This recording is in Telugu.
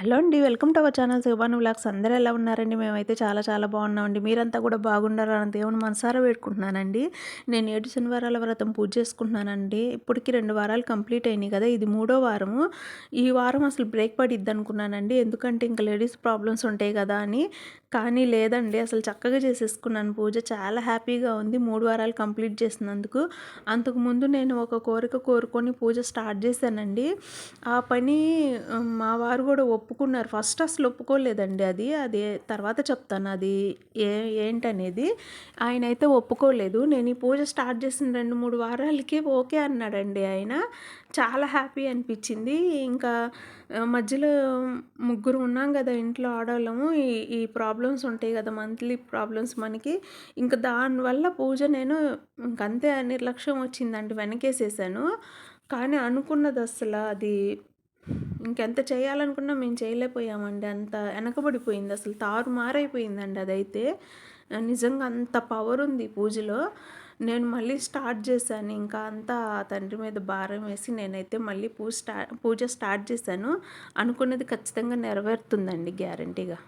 హలో అండి welcome to our channel Shivanu vlogs. అందరూ ఎలా ఉన్నారండి? మేమైతే చాలా చాలా బాగున్నామండి. మీరంతా కూడా బాగుండాలని దేవుని మనసారా పెట్టుకుంటున్నానండి నేను ఏడు శనివారాల వ్రతం పూజ చేసుకుంటున్నానండి. ఇప్పటికి రెండు వారాలు కంప్లీట్ అయినాయి కదా ఇది మూడో వారము. ఈ వారం అసలు బ్రేక్ పడిద్ది అనుకున్నానండి. ఎందుకంటే ఇంకా లేడీస్ ప్రాబ్లమ్స్ ఉంటాయి కదా అని. కానీ లేదండి అసలు చక్కగా చేసేసుకున్నాను. పూజ చాలా హ్యాపీగా ఉంది. మూడు వారాలు కంప్లీట్ చేసినందుకు. అంతకుముందు నేను ఒక కోరిక కోరుకొని పూజ స్టార్ట్ చేశానండి. ఆ పని మా వారు కూడా ఒప్పుకున్నారు. ఫస్ట్ అసలు ఒప్పుకోలేదండి అది. అది తర్వాత చెప్తాను అది ఏ ఏంటనేది. ఆయన అయితే ఒప్పుకోలేదు. నేను ఈ పూజ స్టార్ట్ చేసిన రెండు మూడు వారాలకి ఓకే అన్నాడండి ఆయన. చాలా హ్యాపీ అనిపించింది. ఇంకా మధ్యలో ముగ్గురు ఉన్నాం కదా ఇంట్లో ఆడవాళ్ళము. ఈ ఈ ప్రాబ్లమ్స్ ఉంటాయి కదా మంత్లీ ప్రాబ్లమ్స్ మనకి. ఇంకా దానివల్ల పూజ నేను ఇంకంతే నిర్లక్ష్యం వచ్చిందండి. వెనకేసేసాను. కానీ అనుకున్నది అసలు అది ఇంకెంత చేయాలనుకున్నా మేము చేయలేకపోయామండి. అంత వెనకబడిపోయింది. అసలు తారు మారైపోయిందండి అదైతే. నిజంగా అంత పవర్ ఉంది పూజలో. నేను మళ్ళీ స్టార్ట్ చేశాను. ఇంకా అంతా తండ్రి మీద భారం వేసి నేనైతే మళ్ళీ పూజ స్టా పూజ స్టార్ట్ చేశాను. అనుకున్నది ఖచ్చితంగా నెరవేరుతుందండి గ్యారంటీగా